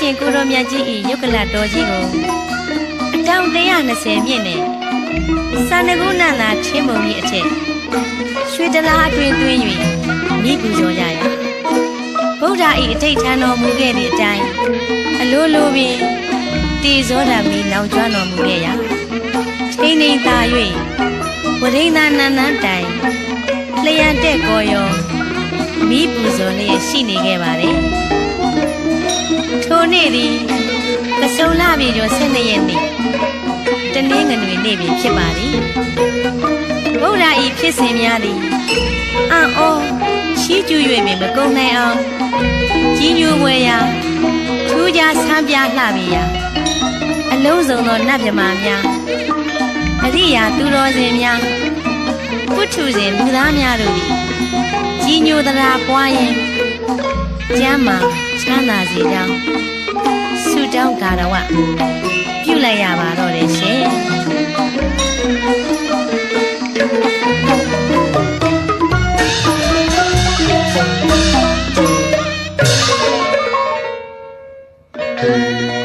ကိုရောမြတ်ကြီး၏ယုတ်ကလတော်ကြီးကိုအတောင်120မြင့်နဲ့စာနကုနန္တာချင်းမုံကြီးအထက်ရွှေတလားအတွင်သွင်း၍မိပူဇော်ကြရဗုဒ္ဓ၏အထိတ်ထမ်းတော်မူခဲ့သည့်အတိုင်းအလိုလိုပင်တည်ဇောဓာမီနောင်ကျွမ်းတော်မူခဲ့ရာထိန်ထိန်သာ၍ဝရိန္ဒနန္နန်တိုင်လျံတဲ့ကောရောမိပူဇော်လျက်ရှိနေခဲ့ပါတယ်ထို နေ့သည်ကစုံလပြေကျော်12ရက်နေ့တနင်္ဂနွေနေ့ပင်ဖြစ်ပါသည်ဗုဒ္ဓ၏ဖြစ်စဉ်များသည်အံ့ဩချီးကျူး၍ပင်မကုန်နိုင်အောင်ကြီးညိုပွဲရာထူးခြားဆန်းပြလှပေရာအလုံးစုံသောနတ်မြမာများအရိယာသူတော်စင်များကုထုစဉ်လူသားများတို့သည်ကြီးညိုသရာပွားရင် ကျမ်းမာချမ်းသာစေကြောင်းဆုတောင်းကာရဝပြုလိုက်ရပါတော့တယ်ရှင်။